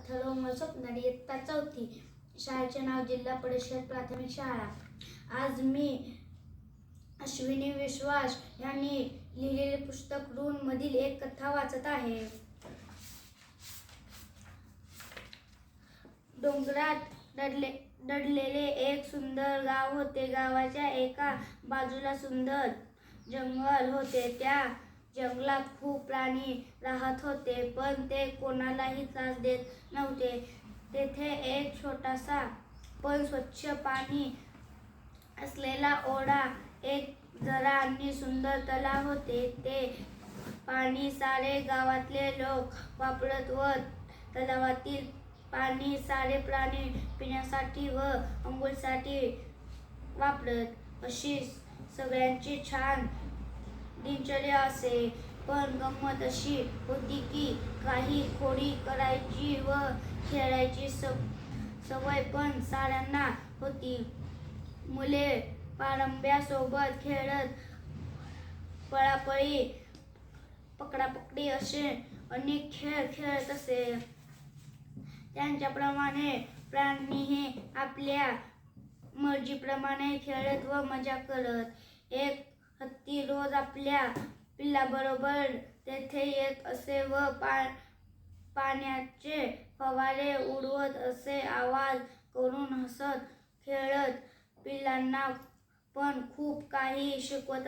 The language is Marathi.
अथर्व स्वप्नाली इयत्ता चौथी शाळेचे नाव जिल्हा परिषद प्राथमिक शाळा. आज मी अश्विनी विश्वास यांनी लिहिलेले पुस्तक ऋण मधील एक कथा वाचत आहे. डोंगरात दडले दडलेले एक सुंदर गाव होते. गावाच्या एका बाजूला सुंदर जंगल होते. त्या जंगलात खूप प्राणी राहत होते पण ते कोणालाही त्रास देत नव्हते. तेथे एक छोटासा पण स्वच्छ पाणी असलेला ओढा एक जरा आणि सुंदर तलाव होते. ते पाणी सारे गावातले लोक वापरत व तलावातील पाणी सारे प्राणी पिण्यासाठी व अंघोळीसाठी वापरत. अशी सगळ्यांची छान दिनचर्या असे. पण गंमत अशी होती की काही खोडी करायची व खेळायची सव सवय पण साऱ्यांना होती. मुले पारंब्यासोबत खेळत पळापळी पकडापकडी असे अनेक खेळ खेळत असे. त्यांच्याप्रमाणे प्राणीही आपल्या मर्जीप्रमाणे खेळत व मजा करत. एक रोज आपल्या पिल्लाबरोबर तेथे येत असे व पा पाण्याचे फवारे उडवत असे आवाज करून हसत खेळत. पिल्लांना पण खूप काही शिकवत